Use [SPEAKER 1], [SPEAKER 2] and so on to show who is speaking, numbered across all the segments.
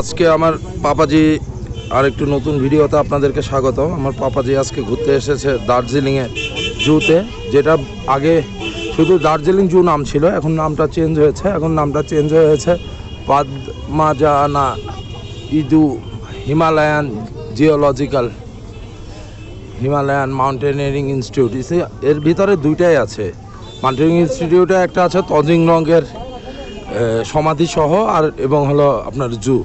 [SPEAKER 1] আজকে আমার পাপাজি আর একটু নতুন ভিডিওতে আপনাদেরকে স্বাগত আমার পাপাজি আজকে ঘুরতে এসেছে দার্জিলিংয়ে জুতে, যেটা আগে শুধু দার্জিলিং জু নাম ছিল, এখন নামটা চেঞ্জ হয়েছে। এখন নামটা চেঞ্জ হয়েছে পাদমাজানা ইদু Himalayan geological, Himalayan mountaineering institute. এর ভিতরে দুইটাই আছে। মাউন্টেনিয়ারিং ইনস্টিটিউটে একটা আছে তজিং রঙের সমাধিসহ আর এবং হলো আপনার জু।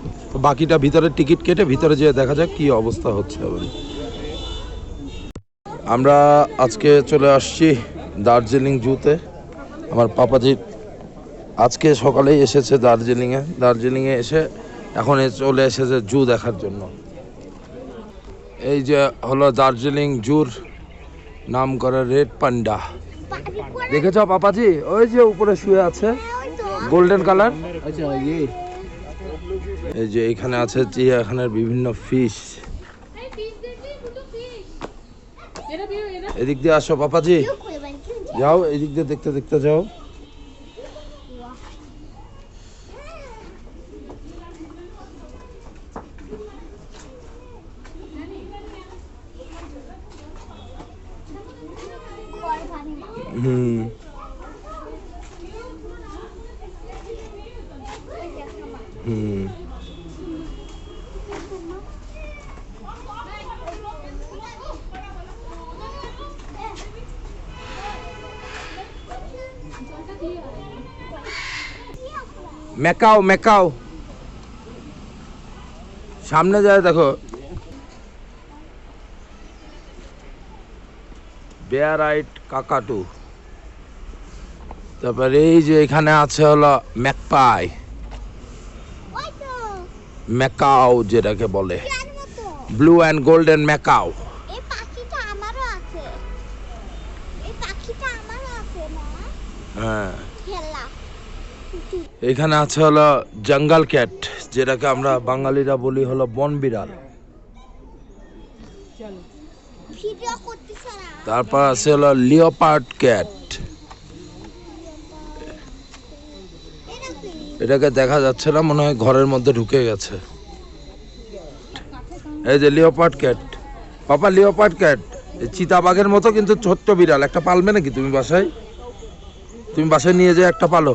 [SPEAKER 1] বাকিটা ভিতরে টিকিট কেটে ভিতরে যেয়ে দেখা যাক কি অবস্থা হচ্ছে আমরা আজকে চলে আসছি দার্জিলিং জুতে। আমার পাপাজি আজকে সকালেই এসেছে দার্জিলিংয়ে। দার্জিলিংয়ে এসে এখন চলে এসেছে জু দেখার জন্য। এই যে হলো দার্জিলিং জুর নাম করা রেড পান্ডা। দেখেছ পাপাজি? ওই যে উপরে শুয়ে আছে। Golden colour? এই যে এখানে আছে চিড়িয়াখানার বিভিন্ন ফিশ এদিক দিয়ে আসো পাপাজি। যাও, এদিক দিয়ে দেখতে দেখতে যাও। হুম। হুম। মেকাও মেকাও সামনে যায় দেখো। বেয়ারাইট কাকাটু তারপরে এই যে এখানে আছে হলো ম্যাকপাই। ম্যাকাও যেটাকে বলে। Blue and golden macaw. হ্যাঁ। এখানে আছে হলো জঙ্গল ক্যাট যেটাকে আমরা বাঙালিরা বলি হলো বন বিড়াল। তারপর আছে হলো লিওপার্ড ক্যাট। এটাকে দেখা যাচ্ছে না মনে হয় ঘরের মধ্যে ঢুকে গেছে। এই যে leopard cat. Papa leopard cat. চিতাবাঘের মতো কিন্তু ছোট্ট বিড়াল একটা পালবে নাকি তুমি বাসায়? তুমি বাসায় নিয়ে যে একটা পালো।